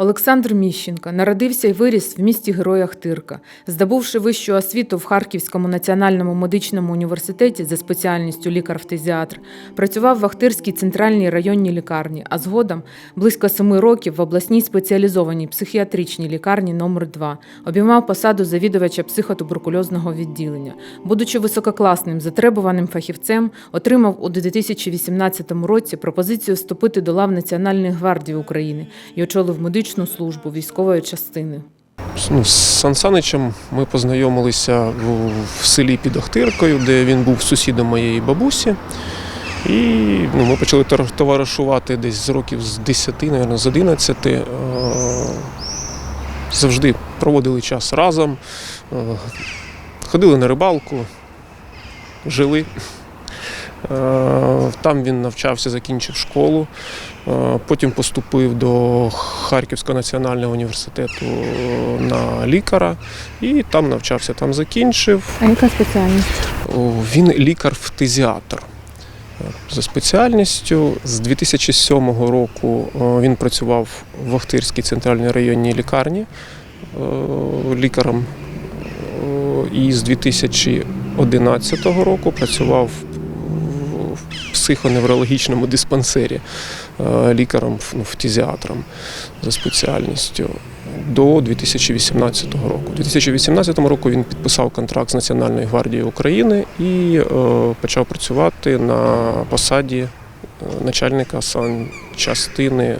Олександр Міщенко народився і виріс в місті Героя Хтирка. Здобувши вищу освіту в Харківському національному медичному університеті за спеціальністю лікар-фтизіатр, працював в Ахтирській центральній районній лікарні, а згодом близько семи років в обласній спеціалізованій психіатричній лікарні номер 2 обіймав посаду завідувача психотуберкульозного відділення. Будучи висококласним затребуваним фахівцем, отримав у 2018 році пропозицію вступити до лав Національної гвардії України і очолив медичну службу військової частини. Ну, з Сан Саничем ми познайомилися в, селі під Охтиркою, де він був сусідом моєї бабусі. І ну, ми почали товаришувати десь з років з 10, мабуть, з 11. Е, Завжди проводили час разом, е, ходили на рибалку, жили. Е, Там він навчався, закінчив школу. Е, Потім поступив до Харківського національного університету на лікара і там навчався, там закінчив. А яка спеціальність? Він лікар-фтизіатр. За спеціальністю з 2007 року він працював в Охтирській центральній районній лікарні е, лікарем. І з 2011 року працював психоневрологічному диспансері е, лікарем, ну, фтизіатром за спеціальністю до 2018 року. У 2018 року він підписав контракт з Національною гвардією України і е, почав працювати на посаді е, начальника санчастини е,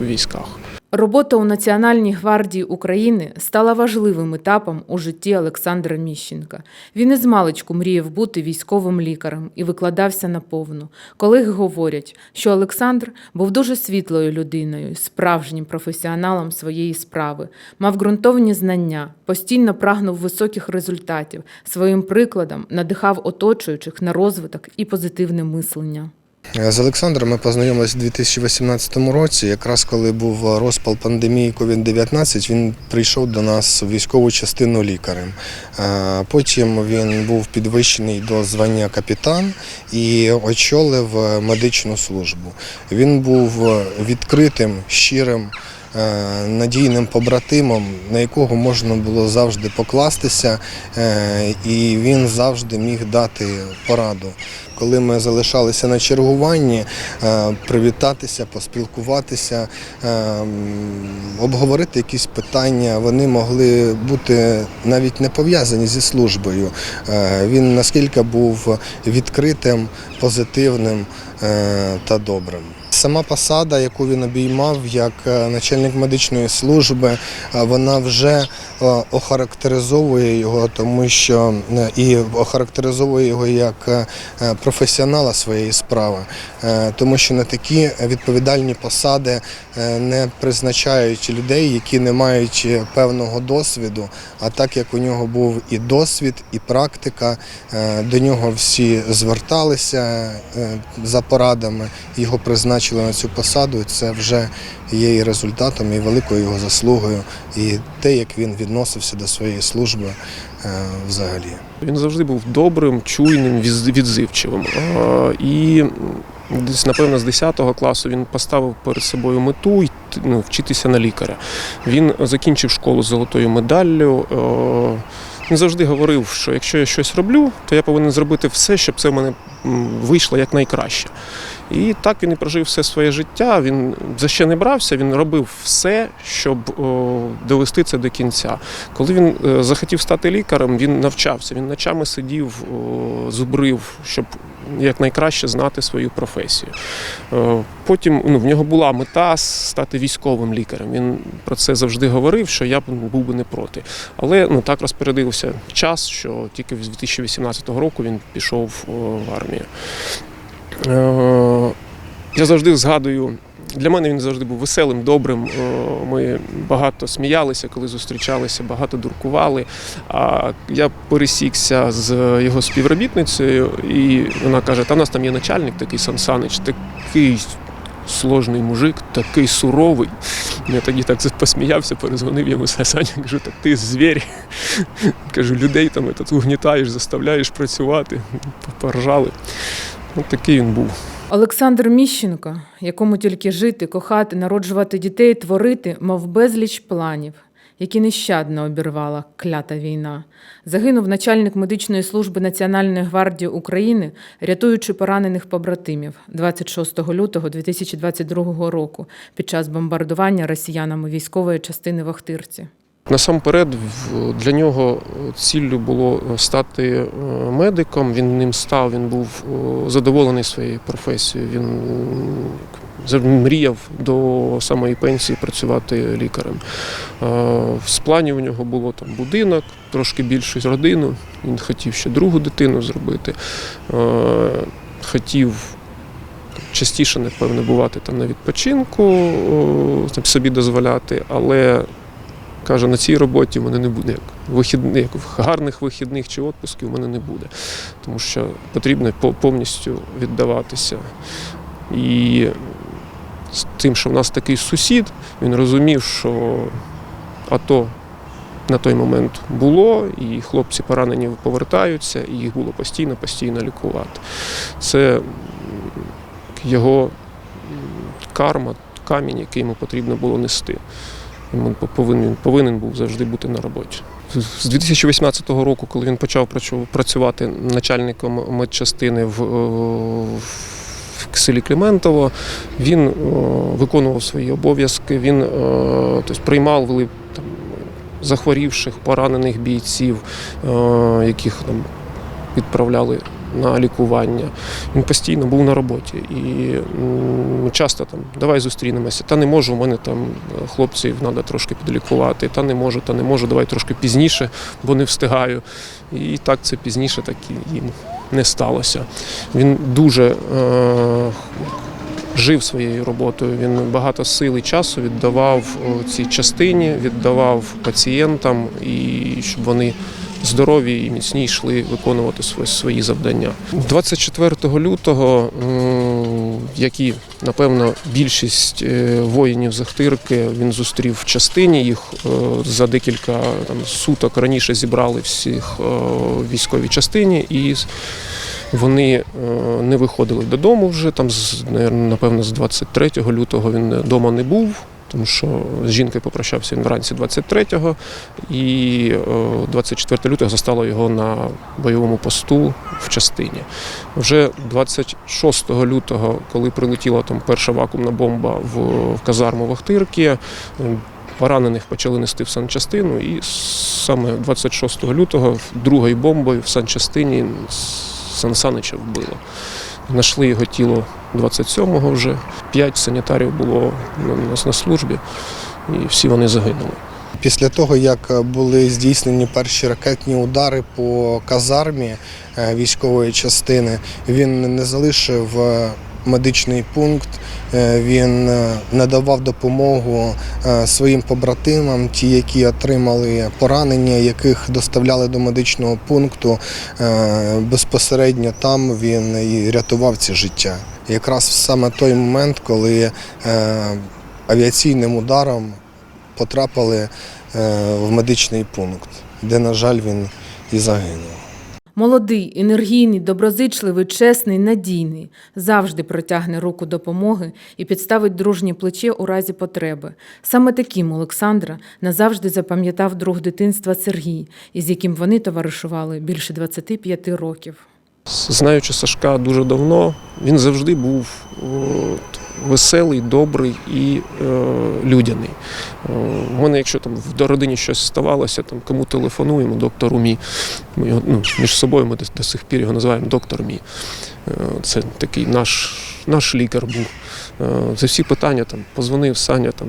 в військах. Робота у Національній гвардії України стала важливим етапом у житті Олександра Міщенка. Він із маличку мріяв бути військовим лікарем і викладався наповну. Колеги говорять, що Олександр був дуже світлою людиною, справжнім професіоналом своєї справи, мав ґрунтовні знання, постійно прагнув високих результатів, своїм прикладом надихав оточуючих на розвиток і позитивне мислення. З Олександром ми познайомилися у 2018 році. Якраз коли був розпал пандемії COVID-19, він прийшов до нас в військову частину лікарем. Е, Потім він був підвищений до звання капітан і очолив медичну службу. Він був відкритим, щирим. Е, Надійним побратимом, на якого можна було завжди покластися, е, і він завжди міг дати пораду коли ми залишалися на чергуванні, е, привітатися, поспілкуватися, обговорити якісь питання. Вони могли бути навіть не пов'язані зі службою. Він наскільки був відкритим, позитивним та добрим. Сама посада, яку він обіймав як е, начальник медичної служби, е, вона вже е, охарактеризовує його, тому що і охарактеризовує його як професіонала своєї справи, тому що на такі відповідальні посади не призначають людей, які не мають певного досвіду. А так як у нього був і досвід, і практика, до нього всі зверталися за порадами, його призначили на цю посаду. Це вже є і результатом, і великою його заслугою, і те, як він відносився до своєї служби е, взагалі. Він завжди був добрим, чуйним, відзивчивим. І десь, напевно, з 10 класу він поставив перед собою мету ну, вчитися на лікаря. Він закінчив школу золотою медаллю. Е, Він завжди говорив, що якщо я щось роблю, то я повинен зробити все, щоб це в мене м, вийшло якнайкраще. І так він і прожив все своє життя. Він за що не брався, він робив все, щоб довести це до кінця. Коли він е, захотів стати лікарем, він навчався. Він ночами сидів, зубрив, щоб якнайкраще знати свою професію. Е, Потім ну, в нього була мета стати військовим лікарем. Він про це завжди говорив, що я б був би не проти. Але ну, так розпорядився час, що тільки з 2018 року він пішов в армію. Е, Я завжди згадую. Для мене він завжди був веселим, добрим. Е, Ми багато сміялися, коли зустрічалися, багато дуркували. А я пересікся з його співробітницею, і вона каже: та в нас там є начальник, такий Сан Санич, такий сложний мужик, такий суровий. Я тоді так посміявся, перезвонив йому Саня, кажу, так ти звір. Кажу, людей там этот, угнітаєш, заставляєш працювати. Поржали. От такий він був. Олександр Міщенко, якому тільки жити, кохати, народжувати дітей, творити, мав безліч планів, які нещадно обірвала клята війна. Загинув начальник медичної служби Національної гвардії України, рятуючи поранених побратимів 26 лютого 2022 року під час бомбардування росіянами військової частини в Охтирці. Насамперед, для нього ціллю було стати е, медиком. Він ним став, він був е, задоволений своєю професією. Він мріяв до самої пенсії працювати лікарем. З планів у нього було там будинок, трошки більшу родину. Він хотів ще другу дитину зробити. Хотів частіше, напевне, бувати там на відпочинку, там собі дозволяти, але каже, на цій роботі в мене не буде як вихідних, гарних вихідних чи відпусків в мене не буде. Тому що потрібно повністю віддаватися. І з тим, що в нас такий сусід, він розумів, що АТО на той момент було, і хлопці поранені повертаються, і їх було постійно, постійно лікувати. Це його карма, камінь, який йому потрібно було нести. Він повинен, повинен був завжди бути на роботі. З 2018 року, коли він почав працювати начальником медчастини в, в селі Кліментово, він е, виконував свої обов'язки, він е, тобто, приймав там, захворівших, поранених бійців, е, яких там, відправляли на лікування. Він постійно був на роботі. І часто там давай зустрінемося. Та не можу, у мене там хлопців треба трошки підлікувати, та не можу, та не можу, давай трошки пізніше, бо не встигаю. І так це пізніше так і і не сталося. Він дуже е, жив своєю роботою. Він багато сил і часу віддавав цій частині, віддавав пацієнтам, і щоб вони здорові і міцні йшли виконувати свої завдання. 24 лютого, м, як і напевно більшість е, воїнів Захтирки, він зустрів в частині. Їх е, за декілька там, суток раніше зібрали всіх е, військовій частині і вони е, не виходили додому вже. Там, з, напевно, з 23 лютого він вдома не був. Тому що з жінкою попрощався він вранці 23-го, і е, 24 лютого застало його на бойовому посту в частині. Вже 26 лютого, коли прилетіла там перша вакуумна бомба в, казарму в Охтирці, е, поранених почали нести в санчастину, і саме 26 лютого другою бомбою в санчастині Сан Санича вбило. Знайшли його тіло 27-го вже. П'ять санітарів було у на, на службі, і всі вони загинули. Після того, як е, були здійснені перші ракетні удари по казармі е, військової частини, він не залишив е, медичний пункт, е, він е, надавав допомогу е, своїм побратимам, ті, які отримали поранення, яких доставляли до медичного пункту. Безпосередньо там він і рятував ці життя. Якраз саме той момент, коли авіаційним ударом потрапили в медичний пункт, де, на жаль, він і загинув. Молодий, енергійний, доброзичливий, чесний, надійний, завжди протягне руку допомоги і підставить дружнє плече у разі потреби. Саме таким Олександра назавжди запам'ятав друг дитинства Сергій, із яким вони товаришували більше 25 років. Знаючи Сашка дуже давно, він завжди був веселий, добрий і е, людяний. Е, У мене, якщо там в родині щось ставалося, там кому телефонуємо, доктору Мі. Ми його ну, між собою ми до, до сих пір його називаємо доктор Мі. Е, Це такий наш, наш лікар був. Е, За всі питання там позвонив Саня, там,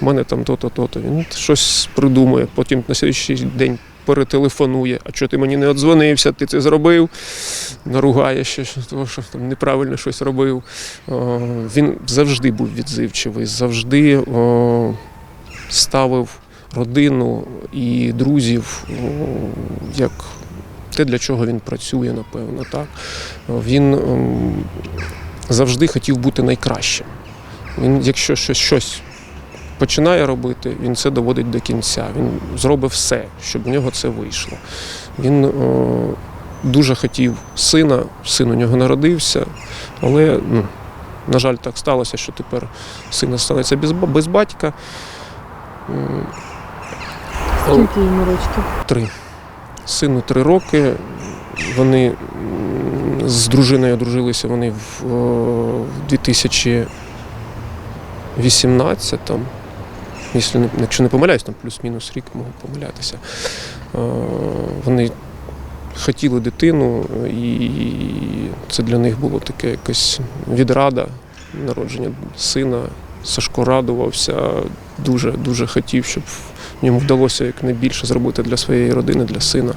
у мене там то-то, то-то. Він щось придумує, потім на слідчий день перетелефонує, а що ти мені не одзвонився, ти це зробив, наругає ще, того, що там неправильно щось робив. Він завжди був відзивчивий, завжди ставив родину і друзів як те, для чого він працює, напевно. Так? Він ем, завжди хотів бути найкращим. Він, якщо щось, щось починає робити, він це доводить до кінця. Він зробить все, щоб в нього це вийшло. Він о, дуже хотів сина, син у нього народився, але, ну, на жаль, так сталося, що тепер син залишається без, без батька. Скільки йому рочків? Три. Сину три роки. Вони з дружиною одружилися вони в, в 2018-му. Якщо не, якщо не помиляюсь, там плюс-мінус рік можу помилятися. Е, Вони хотіли дитину, і це для них було таке якась відрада народження сина. Сашко радувався, дуже дуже хотів, щоб йому вдалося якнайбільше зробити для своєї родини, для сина.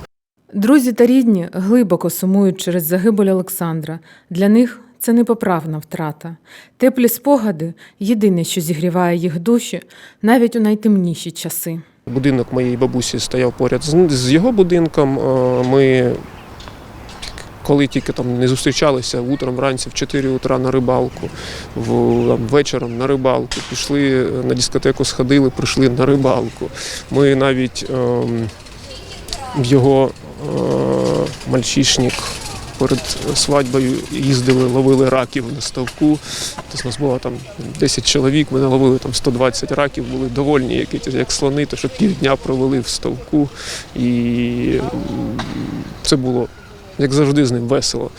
Друзі та рідні глибоко сумують через загибель Олександра. Для них це непоправна втрата. Теплі спогади єдине, що зігріває їх душі навіть у найтемніші часи. Будинок моєї бабусі стояв поряд з, його будинком. Е, Ми, коли тільки там не зустрічалися утром вранці в 4 утра на рибалку, в, там, вечором на рибалку, пішли на дискотеку, сходили, прийшли на рибалку. Ми навіть в його е, мальчишник перед свадьбою їздили, ловили раків на ставку. Тобто нас було там 10 чоловік, ми наловили там 120 раків, були довольні, як, як слони, то що півдня провели в ставку. І це було, як завжди, з ним весело.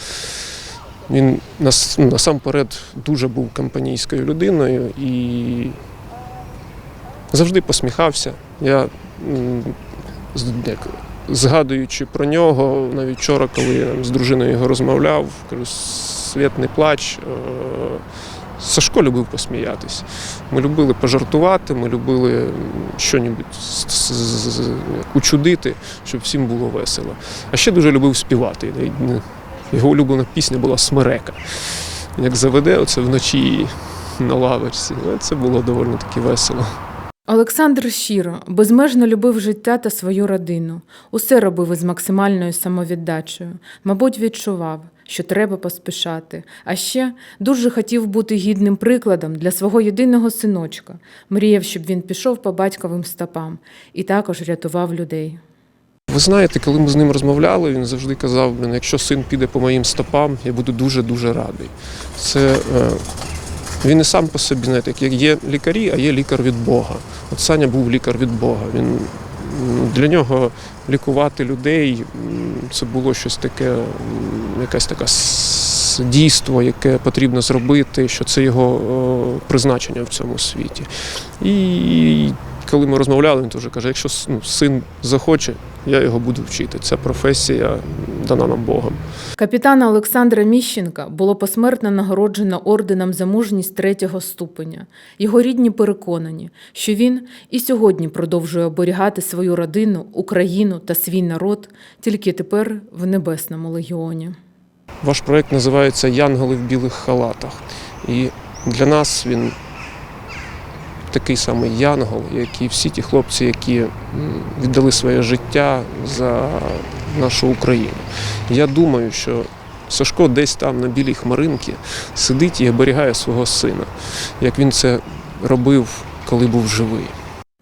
Він нас, ну, насамперед дуже був компанійською людиною і завжди посміхався. Я як, згадуючи про нього, навіть вчора, коли я з дружиною його розмовляв, кажу, світ не плач. Е, Сашко любив посміятись. Ми любили пожартувати, ми любили як учудити, щоб всім було весело. А ще дуже любив співати. Ну, Його улюблена пісня була Смерека. Як заведе оце вночі на. Ну, Це було доволі таки весело. Олександр щиро, безмежно любив життя та свою родину. Усе робив із максимальною самовіддачею. Мабуть, відчував, що треба поспішати. А ще дуже хотів бути гідним прикладом для свого єдиного синочка. Мріяв, щоб він пішов по батьковим стопам і також рятував людей. Ви знаєте, коли ми з ним розмовляли, він завжди казав, блін, якщо син піде по моїм стопам, я буду дуже-дуже радий. Це е, він і сам по собі, знаєте, як є лікарі, а є лікар від Бога. От Саня був лікар від Бога. Він для нього лікувати людей це було щось таке, така с- дійство, яке потрібно зробити, що це його призначення в цьому світі. І коли ми розмовляли, він теж каже: якщо ну, син захоче, я його буду вчити. Це професія дана нам Богом. Капітана Олександра Міщенка було посмертно нагороджено орденом за мужність третього ступеня. Його рідні переконані, що він і сьогодні продовжує оберігати свою родину, Україну та свій народ, тільки тепер в небесному легіоні. Ваш проект називається Янголи в білих халатах. І для нас він такий самий янгол, як і всі ті хлопці, які віддали своє життя за нашу Україну. Я думаю, що Сашко десь там на білій хмаринці сидить і оберігає свого сина, як він це робив, коли був живий.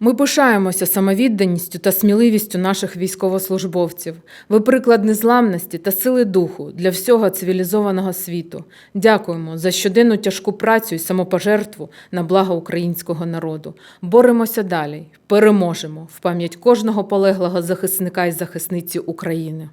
Ми пишаємося самовідданістю та сміливістю наших військовослужбовців. Ви приклад незламності та сили духу для всього цивілізованого світу. Дякуємо за щоденну тяжку працю і самопожертву на благо українського народу. Боремося далі, переможемо в пам'ять кожного полеглого захисника і захисниці України.